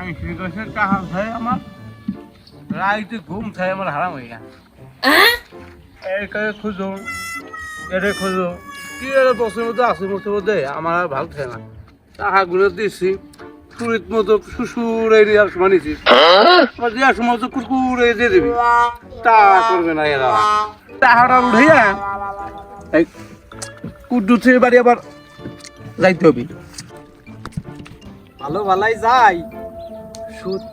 আইসি গাছের টাকা খাই আমার? রাইতে ঘুম খাই আমার হারাম হয়ে? গেছে এই করে খুঁজো এটা খুঁজো। কি এর বছর মধ্যে আসে বছর মধ্যে? আমার আর ভালো থাকে না। টাকাগুলো দিচ্ছি চুরিত মতো শ্বশুর এই দেওয়ার সময় দেওয়ার সময় তো কুকুর এই দিয়ে দিবি। তা করবে না এরা। টাকাটা উঠাইয়া এই কুদ্দুসের বাড়ি আবার যাইতে হবে। ভালো ভালাই যাই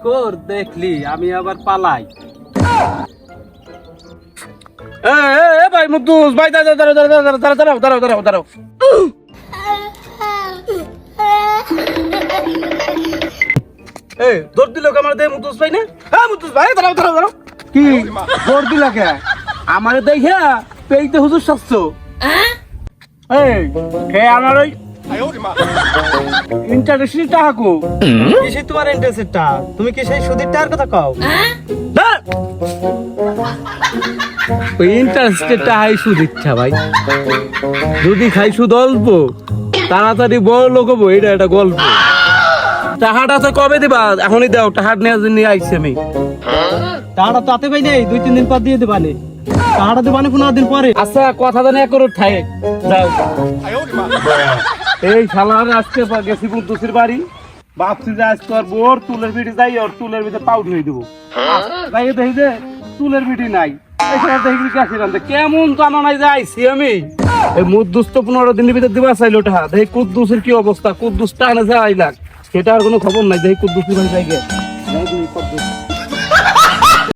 কর দেখলি আমি আবার পালাই। ভাই মুদ্দুস ভাই দাঁড়াও দাঁড়াও দাঁড়াও দাঁড়াও দাঁড়াও দাঁড়াও দাঁড়াও এই দিল আমার দে মুদ্দুস ভাই না? হ্যাঁ ভাই দাঁড়াও দাঁড়াও দাঁড়াও। কি? দৌড় দিল কে? আমারে দেখে পেইতে হুজুর শাস্ত্র। এই কে আমার ওই ইন্টারেস্টের টাকা কো। কিসে তোমার ইন্টারেস্টটা তুমি কি সেই সুদের টাকার কথা কও? না ওই ইন্টারেস্টের টাকাই সুদ ইচ্ছা ভাই। যদি খাই সুদ অল্প। তাড়াতাড়ি বড় লোক হব এটা একটা গল্প। টাকাটা তো কবে দিবা? এখনই দাও টাকা নেওয়ার জন্য আইছি আমি। টাকাটা তো আতে পাই নেই দুই তিন দিন পর দিয়ে দেবানে। টাকাটা দেবানে পনেরো দিন পরে। আচ্ছা কথা জানি এক করো ঠাই যাও। এই শালার আজকে গেছি বুদ্ধুসির বাড়ি। ভাবছি যে আজকে আর বোর চুলের বিটি যাই আর চুলের ভিতরে পাউড হয়ে দেবো। তাই দেখি যে চুলের বিটি নাই। কেমন জানা নাই যে আইছি আমি। এই মুদ্দুস তো পনেরো দিনের ভিতরে দিবা চাইলো টাকা দেখি কুদ্দুসের কি অবস্থা। কুদ্দুস টানে যে আইলাক সেটা আর কোনো খবর নাই। দেখি কুদ্দুসের বাড়ি যাই গে।